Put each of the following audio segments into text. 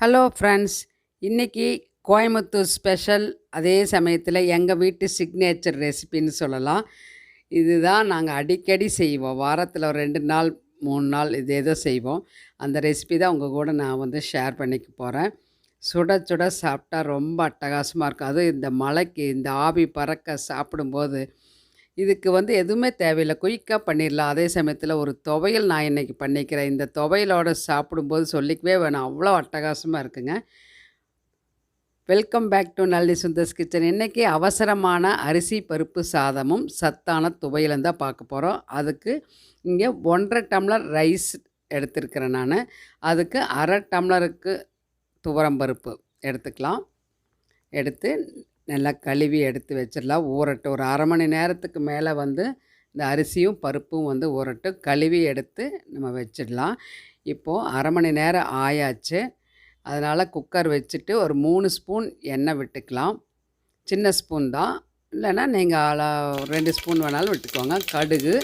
Hello friends இன்றைக்கி Coimbatore special அதே சமயத்தில் எங்கள் வீட்டு சிக்னேச்சர் ரெசிபின்னு சொல்லலாம். இதுதான் நாங்கள் அடிக்கடி செய்வோம். வாரத்தில் ஒரு ரெண்டு நாள் மூணு நாள் இது ஏதோ செய்வோம். அந்த ரெசிபி தான் உங்கள் கூட நான் வந்து ஷேர் பண்ணிக்க போகிறேன் சுட சுட சாப்பிட்டா ரொம்ப அட்டகாசமாக இருக்கும். அதுவும் இந்த மலைக்கு இந்த ஆவி பறக்க சாப்பிடும்போது இதுக்கு வந்து எதுவுமே தேவையில்லை. குயிக்காக பண்ணிடலாம் அதே சமயத்தில் ஒரு துவையல் நான் இன்றைக்கி பண்ணிக்கிறேன். இந்த துவையலோட சாப்பிடும்போது சொல்லிக்கவே வேணும். அவ்வளோ அட்டகாசமாக இருக்குங்க. Welcome back to Nalli Sundar's kitchen. இன்றைக்கி அவசரமான அரிசி பருப்பு சாதமும் சத்தான துவையலும் தான் பார்க்க போகிறோம் அதுக்கு இங்கே ஒன்றரை டம்ளர் ரைஸ் எடுத்துருக்கிறேன் நான். அதுக்கு அரை டம்ளருக்கு துவரம் பருப்பு எடுத்துக்கலாம். எடுத்து நல்லா கழுவி எடுத்து வச்சிடலாம். ஊறட்டும். ஒரு அரை மணி நேரத்துக்கு மேலே வந்து இந்த அரிசியும் பருப்பும் வந்து ஊறட்டும். கழுவி எடுத்து நம்ம வச்சிடலாம். இப்போது அரை மணி நேரம் ஆயாச்சு. அதனால் குக்கர் வச்சுட்டு ஒரு மூணு ஸ்பூன் எண்ணெய் விட்டுக்கலாம். சின்ன ஸ்பூன் தான். இல்லைன்னா நீங்கள் ரெண்டு ஸ்பூன் வேணாலும் விட்டுக்கோங்க. கடுகு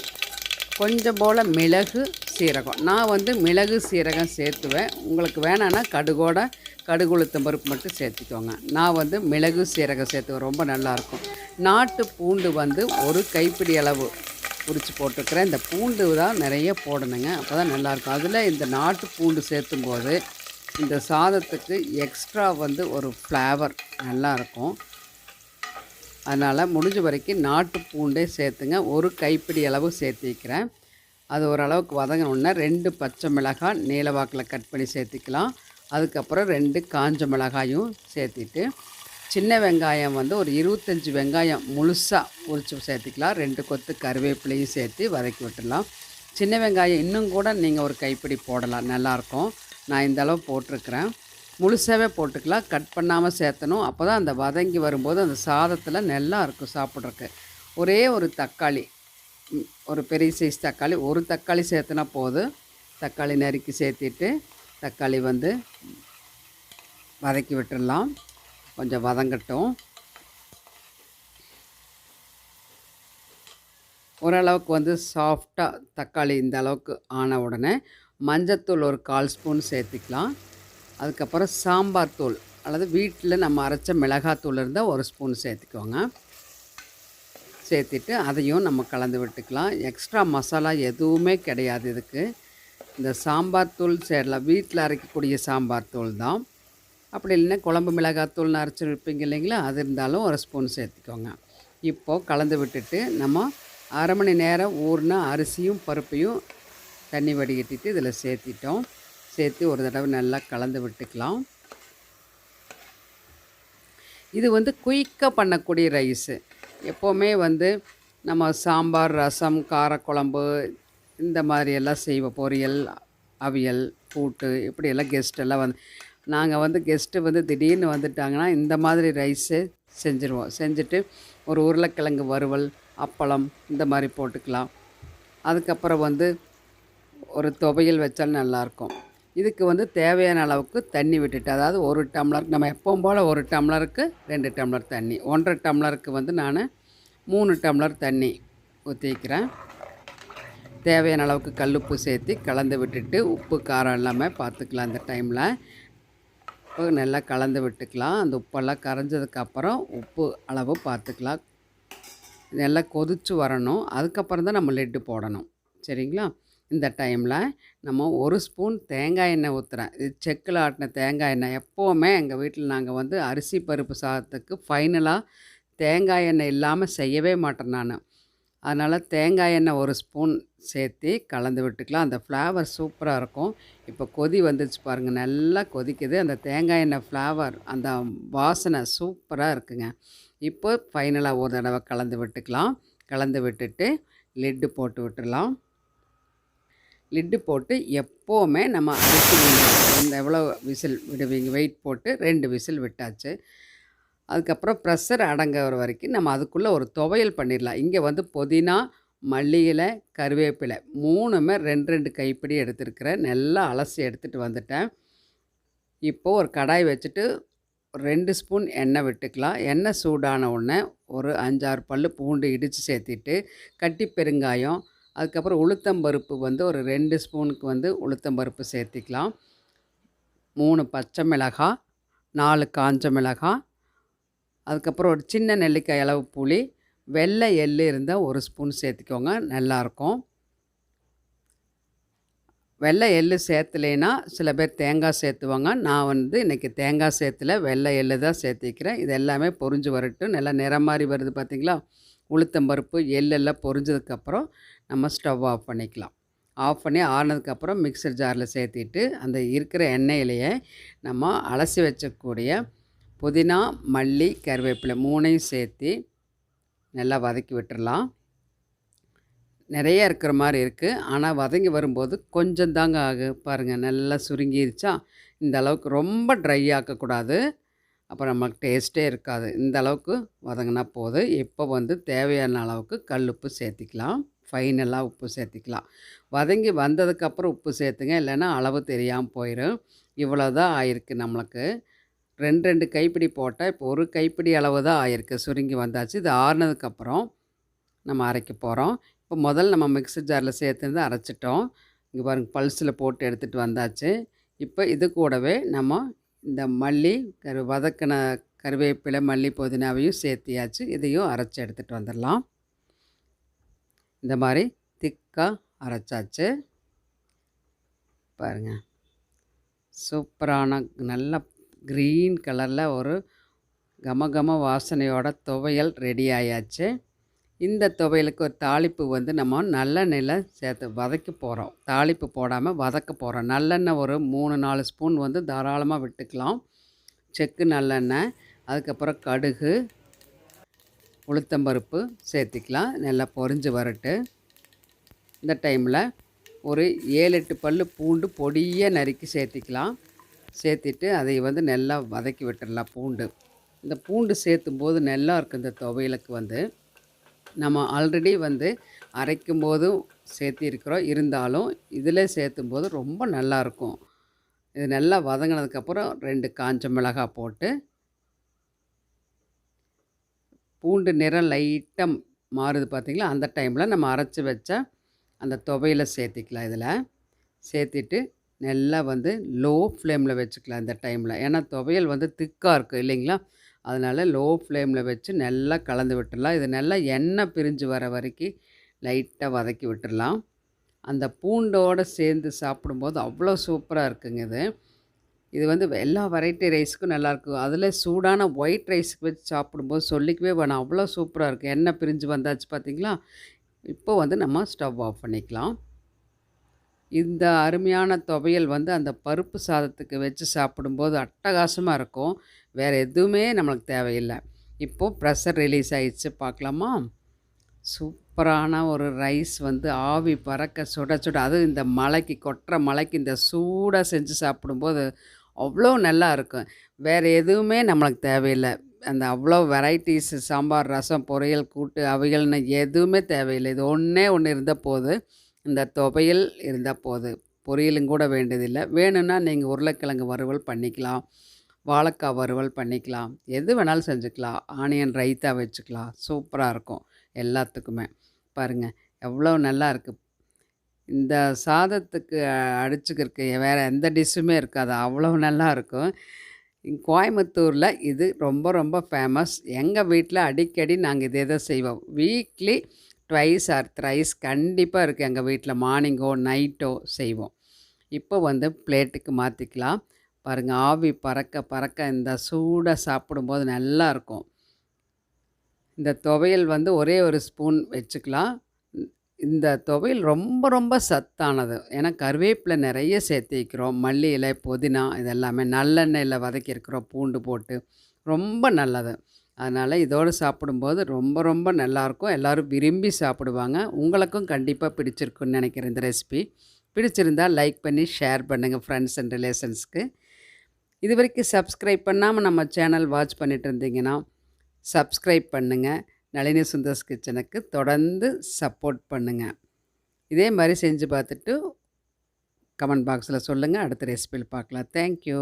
கொஞ்சம் போல் மிளகு சீரகம். நான் வந்து மிளகு சீரகம் சேர்த்துவேன். உங்களுக்கு வேணான்னா கடுகோட கடுகு உளுத்தம் பருப்பு மட்டும் சேர்த்துக்கோங்க. நான் வந்து மிளகு சீரகம் சேர்த்துவேன் ரொம்ப நல்லாயிருக்கும். நாட்டு பூண்டு வந்து ஒரு கைப்பிடி அளவு உரித்து போட்டுக்கிறேன். இந்த பூண்டு தான் நிறைய போடணுங்க. அப்போ தான் நல்லாயிருக்கும். அதில் இந்த நாட்டு பூண்டு சேர்த்தும் போது இந்த சாதத்துக்கு எக்ஸ்ட்ரா வந்து ஒரு ஃப்ளேவர் நல்லாயிருக்கும். அதனால் முடிஞ்ச வரைக்கும் நாட்டு பூண்டே சேர்த்துங்க. ஒரு கைப்பிடி அளவு சேர்த்திக்கிறேன் அது ஓரளவுக்கு வதங்கினோடனே ரெண்டு பச்சை மிளகாய் நீலவாக்கில் கட் பண்ணி சேர்த்திக்கலாம். அதுக்கப்புறம் ரெண்டு காஞ்ச மிளகாயும் சேர்த்திட்டு சின்ன வெங்காயம் வந்து ஒரு இருபத்தஞ்சி வெங்காயம் முழுசாக உரித்து சேர்த்திக்கலாம். ரெண்டு கொத்து கருவேப்பிலையும் சேர்த்து வதக்கி விட்டுடலாம். சின்ன வெங்காயம் இன்னும் கூட நீங்கள் ஒரு கைப்பிடி போடலாம். நல்லாயிருக்கும். நான் இந்த அளவு போட்டிருக்கிறேன். முழுசாகவே போட்டுக்கலாம். கட் பண்ணாமல் சேர்த்தணும். அப்போ தான் அந்த வதங்கி வரும்போது அந்த சாதத்தில் நல்லா இருக்கும் சாப்பிட்றக்கு ஒரே ஒரு தக்காளி ஒரு பெரிய சைஸ் தக்காளி ஒரு தக்காளி சேர்த்துனா போதும். தக்காளி நறுக்கி சேர்த்திட்டு தக்காளி வந்து வதக்கி விட்டுடலாம். கொஞ்சம் வதங்கட்டும். ஓரளவுக்கு வந்து சாஃப்டாக தக்காளி இந்த அளவுக்கு ஆன உடனே மஞ்சத்தூள் ஒரு கால் ஸ்பூன் சேர்த்துக்கலாம். அதுக்கப்புறம் சாம்பார் தூள் அல்லது வீட்டில் நம்ம அரைச்ச மிளகாத்தூள் இருந்தால் ஒரு ஸ்பூன் சேர்த்துக்கோங்க. சேர்த்துட்டு அதையும் நம்ம கலந்து விட்டுக்கலாம். எக்ஸ்ட்ரா மசாலா எதுவுமே கிடையாது இதுக்கு. இந்த சாம்பார் தூள் சேரலாம் வீட்டில் அரைக்கக்கூடிய சாம்பார் தூள் தான். அப்படி இல்லைன்னா குழம்பு மிளகாத்தூள்னு அரைச்சி வைப்பீங்க இல்லைங்களா? அது இருந்தாலும் ஒரு ஸ்பூன் சேர்த்துக்கோங்க. இப்போது கலந்து விட்டுட்டு நம்ம அரை மணி நேரம் ஊறின அரிசியும் பருப்பையும் தண்ணி வடிகட்டிட்டு இதில் சேர்த்திட்டோம். சேர்த்து ஒரு தடவை நல்லா கலந்து விட்டுக்கலாம். இது வந்து குயிக்காக பண்ணக்கூடிய ரைஸு. எப்போவுமே வந்து நம்ம சாம்பார் ரசம் காரக்குழம்பு இந்த மாதிரி எல்லாம் செய்வோம் பொரியல் அவியல் கூட்டு இப்படியெல்லாம் கெஸ்ட்டெல்லாம் வந்து நாங்கள் வந்து கெஸ்ட்டு வந்து திடீர்னு வந்துட்டாங்கன்னா இந்த மாதிரி ரைஸு செஞ்சுருவோம். செஞ்சுட்டு ஒரு உருளைக்கிழங்கு வறுவல் அப்பளம் இந்த மாதிரி போட்டுக்கலாம். அதுக்கப்புறம் வந்து ஒரு துவையல் வச்சாலும் நல்லாயிருக்கும் இதுக்கு வந்து தேவையான அளவுக்கு தண்ணி விட்டுட்டு அதாவது ஒரு டம்ளர் நம்ம எப்பவும் போல் ஒரு டம்ளருக்கு ரெண்டு டம்ளர் தண்ணி ஒன்றரை டம்ளருக்கு வந்து நான் மூணு டம்ளர் தண்ணி ஊற்றிக்கிறேன் தேவையான அளவுக்கு கல்லுப்பு சேர்த்து கலந்து விட்டுட்டு உப்பு காரம் இல்லாமல் பார்த்துக்கலாம் அந்த டைமில். உப்பு நல்லா கலந்து விட்டுக்கலாம். அந்த உப்பெல்லாம் கரைஞ்சதுக்கப்புறம் உப்பு அளவு பார்த்துக்கலாம். நல்லா கொதித்து வரணும். அதுக்கப்புறம் தான் நம்ம லெட்டு போடணும். சரிங்களா? இந்த டைமில் நம்ம ஒரு ஸ்பூன் தேங்காய் எண்ணெய் ஊற்றுறேன் இது செக்கில் ஆட்டின தேங்காய் எண்ணெய். எப்போவுமே எங்கள் வீட்டில் நாங்கள் வந்து அரிசி பருப்பு சாதத்துக்கு ஃபைனலாக தேங்காய் எண்ணெய் இல்லாமல் செய்யவே மாட்டேன் நான். அதனால் தேங்காய் எண்ணெய் ஒரு ஸ்பூன் சேர்த்து கலந்து விட்டுக்கலாம். அந்த ஃப்ளேவர் சூப்பராக இருக்கும். இப்போ கொதி வந்துச்சு பாருங்கள் நல்லா கொதிக்குது. அந்த தேங்காய் எண்ணெய் ஃப்ளேவர் அந்த வாசனை சூப்பராக இருக்குங்க. இப்போ ஃபைனலாக ஒரு தடவை கலந்து விட்டுக்கலாம். கலந்து விட்டுட்டு லிட்டு போட்டு விட்டுடலாம் லிட்டு போட்டு எப்போவுமே நம்ம அரிசி இந்த எவ்வளோ விசில் விடுவீங்க? வெயிட் போட்டு ரெண்டு விசில் விட்டாச்சு. அதுக்கப்புறம் ப்ரெஷர் அடங்குற வரைக்கும் நம்ம அதுக்குள்ளே ஒரு துவையல் பண்ணிடலாம். இங்கே வந்து புதினா மல்லியில் கருவேப்பிலை மூணுமே ரெண்டு ரெண்டு கைப்பிடி எடுத்துருக்கிறேன். நல்லா அலசி எடுத்துகிட்டு வந்துட்டேன். இப்போது ஒரு கடாய் வச்சுட்டு ரெண்டு ஸ்பூன் எண்ணெய் விட்டுக்கலாம். எண்ணெய் சூடான உடனே ஒரு அஞ்சாறு பல் பூண்டு இடித்து சேர்த்திட்டு கட்டி பெருங்காயம் அதுக்கப்புறம் உளுத்தம்பருப்பு வந்து ஒரு ரெண்டு ஸ்பூனுக்கு வந்து உளுத்தம்பருப்பு சேர்த்திக்கலாம். மூணு பச்சை மிளகாய் நாலு காஞ்ச மிளகாய் அதுக்கப்புறம் ஒரு சின்ன நெல்லிக்காய் அளவு புளி வெள்ளை எள் இருந்தால் ஒரு ஸ்பூன் சேர்த்துக்கோங்க நல்லாயிருக்கும். வெள்ளை எள்ளு சேர்த்துலேனா சில பேர் தேங்காய் சேர்த்துவாங்க. நான் வந்து இன்றைக்கி தேங்காய் சேர்த்துல வெள்ளை எள்ளு தான் சேர்த்திக்கிறேன். இது எல்லாமே பொரிஞ்சு வரட்டும். நல்லா நிறம் மாதிரி வருது பார்த்திங்களா உளுத்தம்பருப்பு எள்ளெல்லாம் பொரிஞ்சதுக்கப்புறம் நம்ம ஸ்டவ் ஆஃப் பண்ணிக்கலாம். ஆஃப் பண்ணி ஆறினதுக்கப்புறம் மிக்சர் ஜாரில் சேர்த்திட்டு அந்த இருக்கிற எண்ணெயிலேயே நம்ம அலசி வச்சக்கூடிய புதினா மல்லி கருவேப்பிலை மூணையும் சேர்த்து நல்லா வதக்கி விட்டுடலாம் நிறைய இருக்கிற மாதிரி இருக்குது ஆனால் வதங்கி வரும்போது கொஞ்சம் தாங்க ஆகு. பாருங்கள் நல்லா சுருங்கிருச்சா? இந்த அளவுக்கு ரொம்ப ட்ரை ஆக்கக்கூடாது. அப்புறம் நமக்கு டேஸ்ட்டே இருக்காது. இந்த அளவுக்கு வதங்கினா போதும். இப்போ வந்து தேவையான அளவுக்கு கல் உப்பு சேர்த்திக்கலாம். ஃபைனலாக உப்பு சேர்த்திக்கலாம். வதங்கி வந்ததுக்கப்புறம் உப்பு சேர்த்துங்க. இல்லைன்னா அளவு தெரியாமல் போயிடும் இவ்வளோ தான் ஆயிருக்கு நம்மளுக்கு. ரெண்டு ரெண்டு கைப்பிடி போட்டால் இப்போ ஒரு கைப்பிடி அளவு தான் ஆயிருக்கு. சுருங்கி வந்தாச்சு. இது ஆறுனதுக்கப்புறம் நம்ம அரைக்க போகிறோம். இப்போ முதல் நம்ம மிக்ஸி ஜாரில் சேர்த்துருந்து அரைச்சிட்டோம். இங்கே பாருங்கள் பல்ஸில் போட்டு எடுத்துகிட்டு வந்தாச்சு. இப்போ இது கூடவே நம்ம இந்த மல்லி கரு வதக்கின கருவேப்பிலை மல்லி புதினாவையும் சேர்த்தியாச்சு. இதையும் அரைச்சி எடுத்துகிட்டு வந்துடலாம். இந்த மாதிரி திக்காக அரைச்சாச்சு. பாருங்கள் சூப்பரான நல்ல க்ரீன் கலரில் ஒரு கமகம வாசனையோட துவையல் ரெடி ஆயாச்சு. இந்த துவையலுக்கு ஒரு தாளிப்பு வந்து நம்ம நல்லெண்ணெயில் சேர்த்து வதக்க போகிறோம் தாளிப்பு போடாமல் வதக்க போகிறோம் நல்லெண்ணெய் ஒரு மூணு நாலு ஸ்பூன் வந்து தாராளமாக விட்டுக்கலாம். செக்கு நல்லெண்ணெய் அதுக்கப்புறம் கடுகு உளுத்தம்பருப்பு சேர்த்திக்கலாம். நல்லா பொறிஞ்சு வரட்டு. இந்த டைமில் ஒரு ஏழு எட்டு பல் பூண்டு பொடியை நறுக்கி சேர்த்திக்கலாம். சேர்த்திட்டு அதை வந்து நல்லா வதக்கி விட்டுடலாம் பூண்டு. இந்த பூண்டு சேர்த்தும் போது நல்லா இருக்குது இந்த துவையலுக்கு வந்து. நம்ம ஆல்ரெடி வந்து அரைக்கும் போதும் சேர்த்திருக்கிறோம். இருந்தாலும் இதில் சேர்த்தும் போது ரொம்ப நல்லாயிருக்கும் இது நல்லா வதங்கினதுக்கப்புறம் ரெண்டு காஞ்ச மிளகாய் போட்டு பூண்டு நிறம் லைட்டாக மாறுது பார்த்திங்களா அந்த டைமில் நம்ம அரைச்சி வச்சா அந்த துவையில் சேர்த்திக்கலாம் இதில். சேர்த்திட்டு நல்லா வந்து லோ ஃப்ளேமில் வச்சுக்கலாம் இந்த டைமில் ஏன்னா துவையல் வந்து திக்காக இருக்குது இல்லைங்களா? அதனால் லோ ஃப்ளேமில் வச்சு நல்லா கலந்து விட்டுடலாம். இது நல்லா எண்ணெய் பிரிஞ்சு வர வரைக்கும் லைட்டாக வதக்கி விட்டுடலாம். அந்த பூண்டோடு சேர்ந்து சாப்பிடும்போது அவ்வளோ சூப்பராக இருக்குங்க இது. இது வந்து எல்லா வெரைட்டி ரைஸுக்கும் நல்லாயிருக்கும் அதில் சூடான ஒயிட் ரைஸுக்கு வச்சு சாப்பிடும்போது சொல்லிக்கவே வேணாம். அவ்வளோ சூப்பராக இருக்குது எண்ணெய் பிரிஞ்சு வந்தாச்சு பார்த்திங்களா இப்போ வந்து நம்ம ஸ்டவ் ஆஃப் பண்ணிக்கலாம். இந்த அருமையான துவையல் வந்து அந்த பருப்பு சாதத்துக்கு வச்சு சாப்பிடும்போது அட்டகாசமாக இருக்கும். வேறு எதுவுமே நம்மளுக்கு தேவையில்லை. இப்போது ப்ரெஷர் ரிலீஸ் ஆகிடுச்சு பார்க்கலாமா? சூப்பரான ஒரு ரைஸ் வந்து ஆவி பறக்க சுட சுட அதுவும் இந்த மலைக்கு கொட்டுற மலைக்கு இந்த சூடாக செஞ்சு சாப்பிடும்போது அவ்வளோ நல்லா இருக்கும். வேறு எதுவுமே நம்மளுக்கு தேவையில்லை. அந்த அவ்வளோ வெரைட்டிஸ் சாம்பார் ரசம் பொரியல் கூட்டு அவைகள்னு எதுவுமே தேவையில்லை. இது ஒன்றே ஒன்று இருந்த போது இந்த துவையல் இருந்தால் போது பொரியலும் கூட வேண்டியதில்லை. வேணும்னா நீங்கள் உருளைக்கிழங்கு வறுவல் பண்ணிக்கலாம் வாழைக்காய் வறுவல் பண்ணிக்கலாம் எது வேணாலும் செஞ்சுக்கலாம். ஆனியன் ரைத்தா வச்சுக்கலாம். சூப்பராக இருக்கும் எல்லாத்துக்குமே. பாருங்கள் எவ்வளோ நல்லா இருக்குது இந்த சாதத்துக்கு அடிச்சுக்கிறதுக்கு வேறு எந்த டிஷ்ஷுமே இருக்காது. அவ்வளோ நல்லா இருக்கும். கோயம்புத்தூரில் இது ரொம்ப ரொம்ப ஃபேமஸ் எங்கள் வீட்டில் அடிக்கடி நாங்கள் இதே தான் செய்வோம். வீக்லி ட்வைஸ் ஆர் த்ரைஸ் கண்டிப்பாக இருக்குது எங்கள் வீட்டில் மார்னிங்கோ நைட்டோ செய்வோம். இப்போ வந்து பிளேட்டுக்கு மாற்றிக்கலாம் பாருங்கள் ஆவி பறக்க பறக்க இந்த சூடாக சாப்பிடும்போது நல்லாயிருக்கும் இந்த துவையல் வந்து ஒரே ஒரு ஸ்பூன் வச்சுக்கலாம். இந்த துவையல் ரொம்ப ரொம்ப சத்தானது. ஏன்னா கருவேப்பிலை நிறைய சேர்த்து வைக்கிறோம். மல்லி இலை புதினா இதெல்லாமே நல்லெண்ணெயில் வதக்கியிருக்கிறோம். பூண்டு போட்டு ரொம்ப நல்லது. அதனால் இதோடு சாப்பிடும்போது ரொம்ப ரொம்ப நல்லாயிருக்கும். எல்லோரும் விரும்பி சாப்பிடுவாங்க. உங்களுக்கும் கண்டிப்பாக பிடிச்சிருக்குன்னு நினைக்கிறேன் இந்த ரெசிபி. பிடிச்சிருந்தால் லைக் பண்ணி ஷேர் பண்ணுங்கள் ஃப்ரெண்ட்ஸ் அண்ட் ரிலேஷன்ஸ்க்கு. இது வரைக்கும் சப்ஸ்கிரைப் பண்ணாமல் நம்ம சேனல் வாட்ச் பண்ணிட்டு இருந்தீங்கன்னா சப்ஸ்கிரைப் பண்ணுங்கள் நளினி சுந்தர்ஸ் கிச்சனுக்கு தொடர்ந்து சப்போர்ட் பண்ணுங்கள் இதே மாதிரி செஞ்சு பார்த்துட்டு கமெண்ட் பாக்ஸில் சொல்லுங்கள் அடுத்த ரெசிபியில் பார்க்கலாம். தேங்க்யூ.